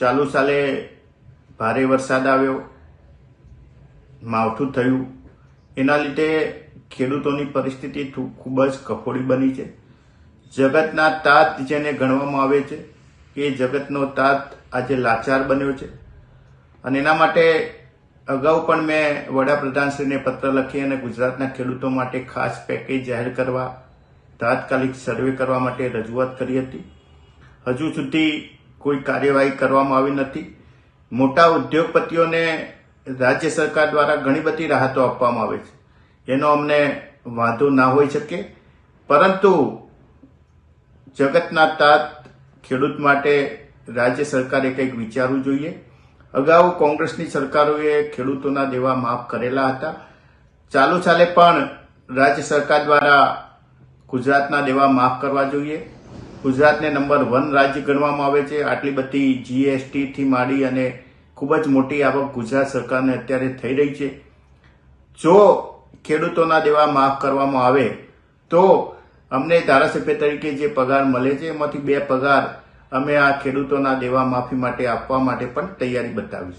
ચાલુ સાલે ભારે વરસાદ આવ્યો. માવઠું થયું. એના લીધે ખેડૂતોની પરિસ્થિતિ ખૂબ જ કફોડી બની છે. જગતના તાત જેને ગણવામાં આવે છે, એ જગતનો તાત આજે લાચાર બન્યો છે. અને એના માટે અગાઉ પણ મેં વડાપ્રધાનશ્રીને પત્ર લખી અને ગુજરાતના ખેડૂતો માટે ખાસ પેકેજ જાહેર કરવા, તાત્કાલિક સર્વે કરવા માટે રજૂઆત કરી હતી. હજુ સુધી કોઈ કાર્યવાહી કરવામાં આવી નથી. મોટા ઉદ્યોગપતિઓને રાજ્ય સરકાર દ્વારા ઘણી બધી રાહતો આપવામાં આવે છે. એનો અમને વાંધો ના હોઈ શકે. પરંતુ જગતના તાત ખેડૂત માટે રાજ્ય સરકારે કંઈક વિચારવું જોઈએ. અગાઉ કોંગ્રેસની સરકારોએ ખેડૂતોના દેવા માફ કરેલા હતા. ચાલુ ચાલે પણ રાજ્ય સરકાર દ્વારા ગુજરાતના દેવા માફ કરવા જોઈએ. ગુજરાતને નંબર વન રાજ્ય ગણવામાં આવે છે. આટલી બધી જીએસટીથી માંડી અને ખૂબ જ મોટી આવક ગુજરાત સરકારને અત્યારે થઈ રહી છે. જો ખેડૂતોના દેવા માફ કરવામાં આવે, તો અમને ધારાસભ્ય તરીકે જે પગાર મળે છે, એમાંથી બે પગાર અમે આ ખેડૂતોના દેવા માફી માટે આપવા માટે પણ તૈયારી બતાવી